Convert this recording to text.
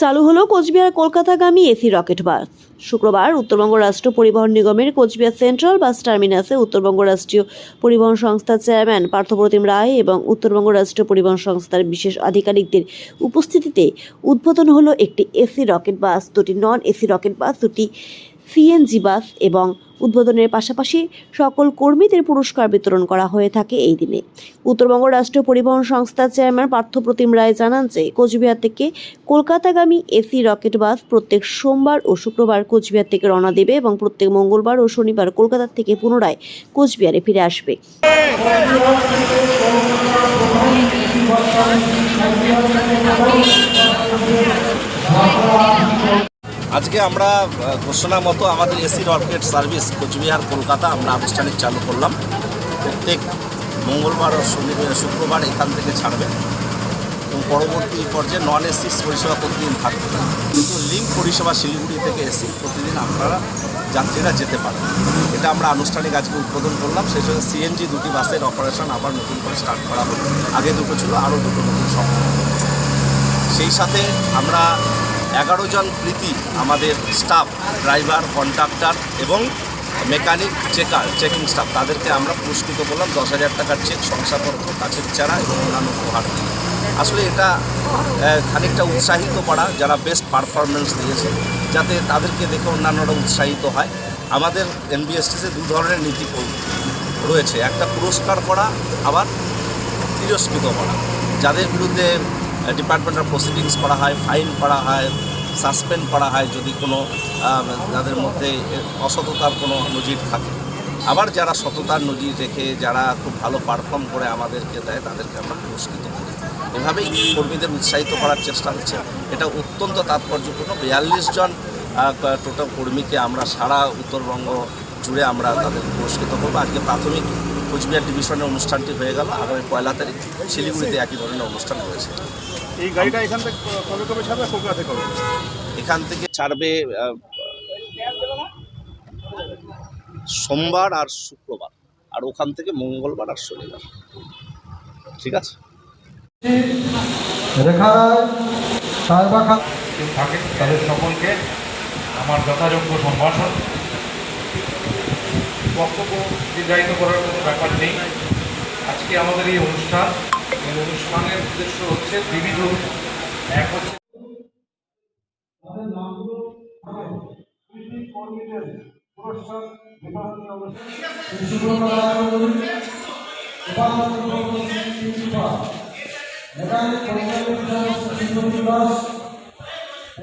চালু হলো কোচবিহার কলকাতাগামী এসি রকেট বাস। শুক্রবার উত্তরবঙ্গ রাষ্ট্র পরিবহন নিগমের কোচবিহার সেন্ট্রাল বাস টার্মিনাসে উত্তরবঙ্গ রাষ্ট্রীয় পরিবহন সংস্থার চেয়ারম্যান পার্থপ্রতিম রায় এবং উত্তরবঙ্গ রাষ্ট্রীয় পরিবহন সংস্থার বিশেষ আধিকারিকদের উপস্থিতিতে উদ্বোধন হলো একটি এসি রকেট বাস, দুটি নন এসি রকেট বাস, দুটি সিএনজি বাস এবং উদ্বোধনের পাশাপাশি সকল কর্মীদের পুরস্কার বিতরণ করা হয়ে থাকে এই দিনে। উত্তরবঙ্গ রাষ্ট্রীয় পরিবহন সংস্থার চেয়ারম্যান পার্থপ্রতিম রায় জানান যে, কোচবিহার থেকে কলকাতাগামী এসি রকেট বাস প্রত্যেক সোমবার ও শুক্রবার কোচবিহার থেকে রওনা দেবে এবং প্রত্যেক মঙ্গলবার ও শনিবার কলকাতা থেকে পুনরায় কোচবিহারে ফিরে আসবে। আজকে আমরা ঘোষণা মতো আমাদের AC rocket service Coochbehar, Kolkata আমরা আনুষ্ঠানিক চালু করলাম। প্রত্যেক মঙ্গলবার ও শুক্রবার এখান থেকে ছাড়বে। এবং পরবর্তী পর্যায়ে নন এসি পরিষেবা প্রতিদিন থাকবে। কিন্তু লিঙ্ক পরিষেবা শিলিগুড়ি থেকে এসি প্রতিদিন আপনারা যাত্রীরা যেতে পারেন। এটা আমরা আনুষ্ঠানিক আজকে উদ্বোধন করলাম। সেই সঙ্গে সিএনজি দুটি বাসের অপারেশন আবার নতুন করে স্টার্ট করা হলো আগে দুটো ছিল, আরও দুটো নতুন সম্ভব সেই সাথে আমরা এগারো জন প্রীতি আমাদের স্টাফ ড্রাইভার কন্ট্রাক্টর এবং মেকানিক চেকার চেকিং স্টাফ তাদেরকে আমরা পুরস্কৃত করলাম। দশ হাজার টাকার চেক শংসাপত্র, কাছের চারা এবং অন্যান্য উপহার। আসলে এটা খানিকটা উৎসাহিত করা, যারা বেস্ট পারফরমেন্স দিয়েছে, যাতে তাদেরকে দেখে অন্যান্যরা উৎসাহিত হয়। আমাদের এনবিএসটিসে দু ধরনের নীতি রয়েছে। একটা পুরস্কার করা, আবার তিরস্কৃত করা। যাদের বিরুদ্ধে ডিপার্টমেন্ট অফ প্রসিডিংস করা হয় ফাইন করা হয় সাসপেন্ড করা হয় যদি কোনো যাদের মধ্যে অসততার কোনো নজির থাকে। আবার যারা সততার নজির রেখে যারা খুব ভালো পারফর্ম করে আমাদেরকে দেয়, তাদেরকে আমরা পুরস্কৃত করি। এভাবেই কর্মীদের উৎসাহিত করার চেষ্টা হচ্ছে। এটা অত্যন্ত তাৎপর্যপূর্ণ। বিয়াল্লিশ জন টোটাল কর্মীকে আমরা সারা উত্তরবঙ্গ জুড়ে আমরা তাদের পুরস্কৃত করব। আজকে প্রাথমিক কোচবিহার ডিভিশনের অনুষ্ঠানটি হয়ে গেল। আগামী পয়লা তারিখ শিলিগুড়িতে একই ধরনের অনুষ্ঠান রয়েছে এই গাড়িটা এখান থেকে কবে কবে ছাড়বে কলকাতা থেকে কবে? এখান থেকে ছাড়বে সোমবার আর শুক্রবার। আর ওখান থেকে মঙ্গলবার আর শনিবার। ঠিক আছে? রেখা থাকে তাদের সকলকে আমার যথাযোগ্য সম্ভাষণ। বক্তব্য দীর্ঘায়িত করার কোনো ব্যাপার নেই। আজকে আমাদের এই অনুষ্ঠান এই অনুষ্ঠানের উদ্দেশ্য হচ্ছে বিবিধ এক হচ্ছে মেকানিক